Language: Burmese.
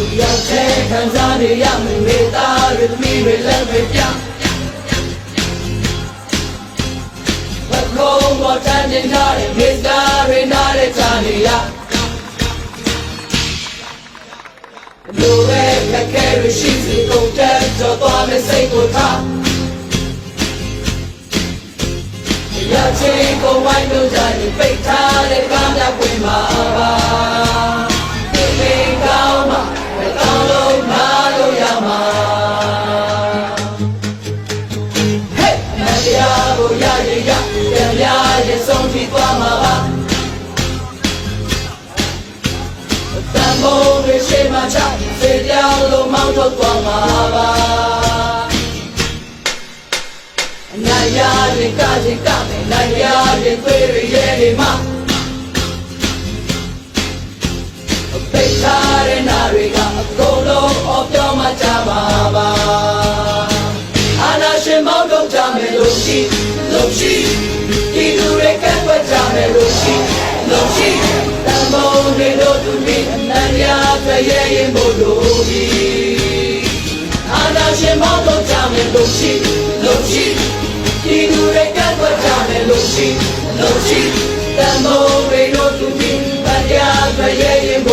ချဲခံစားနေရမမေသားတွေသမီးတွေလက်တွေပြဘကုန်းပေါ်တန်းတင်ထားတဲ့မေသားတွေနားတဲ့ချာနေရလူပဲခက်ခဲရရှိစီကုန်တဲ့ကြောသွားမဲ့စိတ်ကိုထားရချေကိုဝိုင်းလို့ကြရင်ပိတ်ထားတဲ့ ကိုရရရပြန်ရရင်ဆုံးဖြတ်သွားမှာပါတန်ဖိုးတွေရှိမှချစေကြောင်းလို့မောင်းထုတ်သွားမှာပါအနိုင်ရရင်ကရင်ကမယ်နိုင်ရရင်သွေးရရဲနေမှာပိတ်ထားတဲ့နာတွေကအကုန်လုံးအော်ပြောမှကြပါပါအာနာရှင်မောင်းထုတ်ကြမယ် လို့ရှိလို့ရှိဒီလူတွေကပ်ွက်ကြမယ်လို့ရှိလို့ရှိတန်ဖိုးတွေတို့သူပြီးအနန္တရာပြရဲ့ရင်ဖို့လို့ဒီအာနာရှင်မောင်းထုတ်ကြမယ်လို့ရှိလို့ရှိဒီလူတွေကပ်ွက်ကြမယ်လို့ရှိလို့ရှိတန်ဖိုးတွေတို့သူပြီးအနန္တရာပြရဲ့ရင်